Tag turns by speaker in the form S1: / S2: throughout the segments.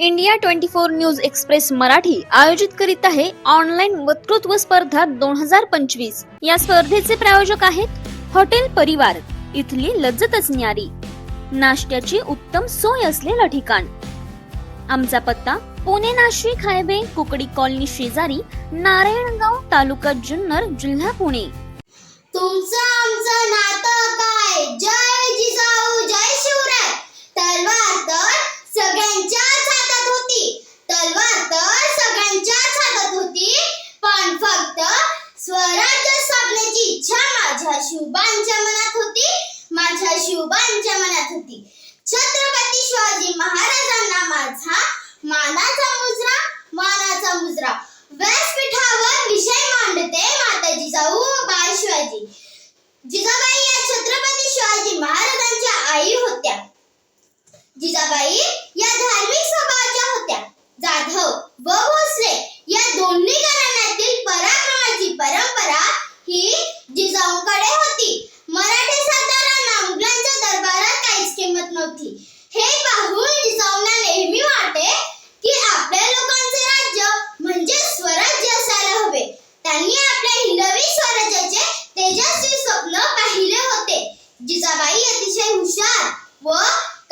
S1: India twenty four news express Marathi आयोजित करीत आहे ऑनलाईन वक्तृत्व स्पर्धा दोन हजार पंचवीस. या स्पर्धेचे प्रायोजक आहेत हॉटेल परिवार इथली लज्जतच न्यारी नाश्त्याची उत्तम सोय असलेलं ठिकाण. आमचा पत्ता पुणे नाशिक हायवे कुकडी कॉलनी शेजारी नारायणगाव तालुका जुन्नर जिल्हा पुणे.
S2: तुमचं आमचं नातं काय? जय माझ्या शिवबांच्या मनात होती माझ्या शिवबांच्या मनात होती. छत्रपती शिवाजी महाराजांना माझा मानाचा मुजरा मानाचा मुजरा. व्यासपीठावर विषय मांडते माता जिजाऊ बाळ शिवाजी. जिजाबाई या छत्रपती शिवाजी महाराजांच्या आई होत्या. जिजाबाई तेजस्वी स्वप्न पाहिले होते. जिजाबाई अतिशय हुशार व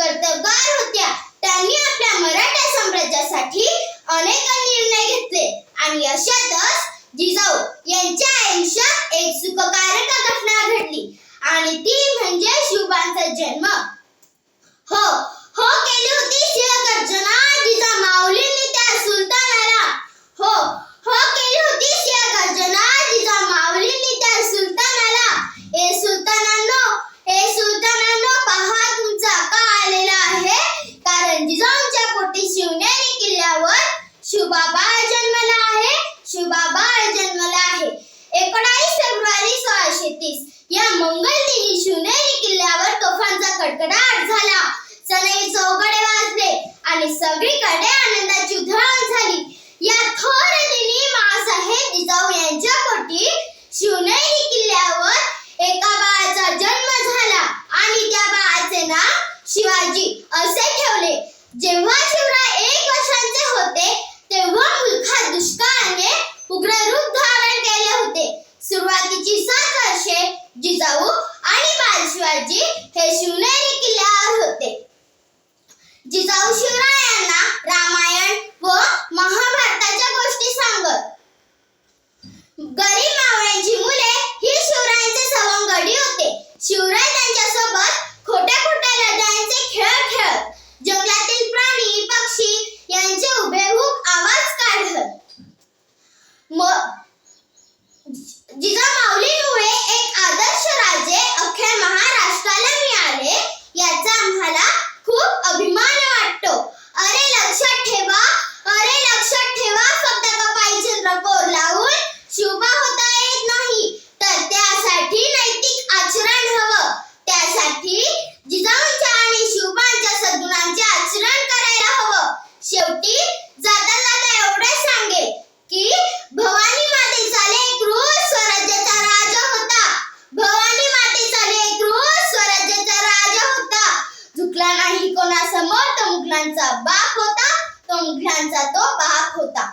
S2: कर्तबगार होत्या. त्यांनी आपल्या मराठा साम्राज्यासाठी अनेक निर्णय घेतले. आणि अशातच जिजाऊ यांच्या आयुष्यात एक सुखकारक घटना घडली. आणि ती म्हणजे शिवबांचा जन्म. हो हो केली होती शिवगर्जना जिजा माऊलींनी त्या सुलतानाला हो हो केली होती शिवगर्जना जिजा माऊलींनी त्या सुलतानाला ए सुलतानांनो ए सुलतानांनो पहा तुमचा का आलेला आहे कारण जिजाऊंच्या पोटी शिवनेरी किल्ल्यावर बाबा जन्मला आहे शिवबाबा जन्मला आहे. एकोणावीस फेब्रुवारी सोळाशे तीस. या मंगल दिनी शिवनेरी किल्ल्यावर तोफांचा कडकडाट झाला. सनई चौकडे वाजले आणि सगळीकडे आनंदाची उधळण झाली. या थोर दिनी मासाहेब जिजाऊ यांच्या पोटी शिवनेरी किल्ल्यावर एका बाळाचा जन्म झाला आणि त्या बाळाचे नाव शिवाजी असे ठेवले. जेव्हा शिवराय एक जिजाऊ आणि बाल शिवाजी हे शिवनेरी किल्ल्यावर होते. जिजाऊ शिवरायांना रामायण व महाभारताच्या गोष्टी सांगत. गरीब मावळ्यांची मुले ही शिवरायांचे सवंगडी होते. शिवराय त्यांच्यासोबत खोट्या खोट्या लढायांचे खेळ खेळत. जंगलातील प्राणी पक्षी यांचे उभेहूब आवाज काढत. म- जिजामाऊलींमुळे एक कोणासमोर मुघलांचा बाप होता तो मुघलांचा तो बाप होता.